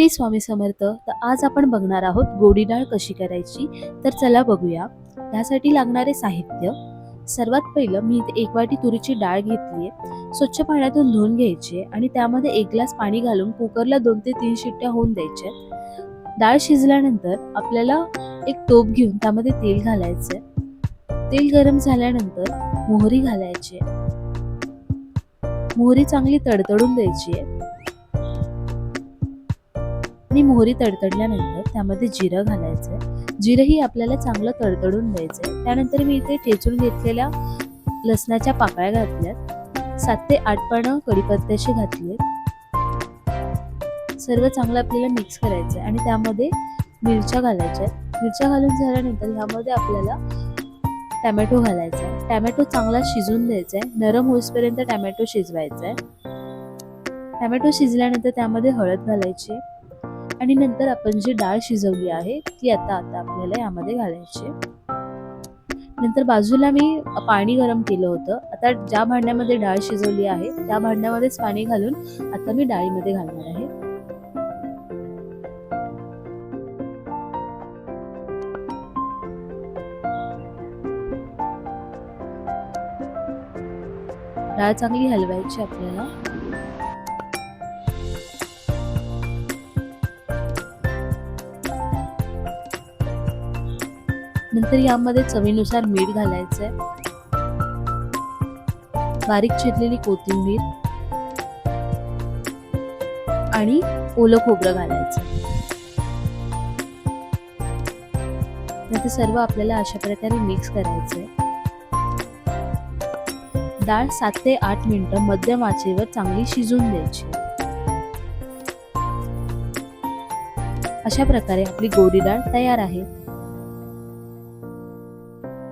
श्री स्वामी समर्थ. तर आज आपण बघणार आहोत गोडी डाळ कशी करायची? तर चला बघूया. त्यासाठी लागणारे साहित्य. सर्वात पहिलं मी इथे एक वाटी तुरीची डाळ घेतली आहे स्वच्छ पाण्यातून धुवून घ्यायची आणि त्यामध्ये एक ग्लास पाणी घालून कुकरला दोन ते तीन शिट्ट्या होऊन द्यायच्या डाळ शिजल्यानंतर आपल्याला एक टोप घेऊन त्यामध्ये तेल घालायचं तेल गरम झाल्यानंतर मोहरी घालायची मोहरी चांगली तडतडून द्यायची आहे. आणि मोहरी तडतडल्यानंतर त्यामध्ये जिरं घालायचं जिरंही आपल्याला चांगलं तडतडून द्यायचं त्यानंतर मी इथे ठेचून घेतलेल्या लसणाच्या पाकळ्या घातल्यात. सात ते आठ पानं कढीपत्त्याची घातली सर्व चांगलं आपल्याला मिक्स करायचं आणि त्यामध्ये मिरच्या घालायच्या मिरच्या घालून झाल्यानंतर ह्यामध्ये आपल्याला टॅमॅटो घालायचा आहे टॅमॅटो चांगला शिजून द्यायचा आहे नरम होईपर्यंत टॅमॅटो शिजवायचा आहे टॅमॅटो शिजल्यानंतर त्यामध्ये हळद घालायची. आहे आणि नंतर आपण जी डाळ शिजवली आहे ती आता आता आपल्याला यामध्ये घालायची नंतर बाजूला मी पाणी गरम केलं होतं. आता ज्या भांड्यामध्ये डाळ शिजवली आहे त्या भांड्यामध्येच पाणी घालून आता मी डाळीमध्ये घालणार आहे. डाळ चांगली हलवायची आपल्याला. नंतर यामध्ये चवीनुसार मीठ घालायचंय. बारीक चिरलेली कोथिंबीर. आणि ओलं खोबरं घालायचं. ते सर्व आपल्याला अशा प्रकारे मिक्स करायचंय. डाळ सात ते आठ मिनिटं मध्यम आचेवर चांगली शिजून द्यायची. अशा प्रकारे आपली गोडी डाळ तयार आहे.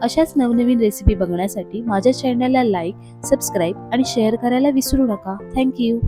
अशाच नवनवीन रेसिपी बघण्यासाठी माझ्या चॅनलला लाईक सबस्क्राईब आणि शेअर करायला विसरू नका. थँक्यू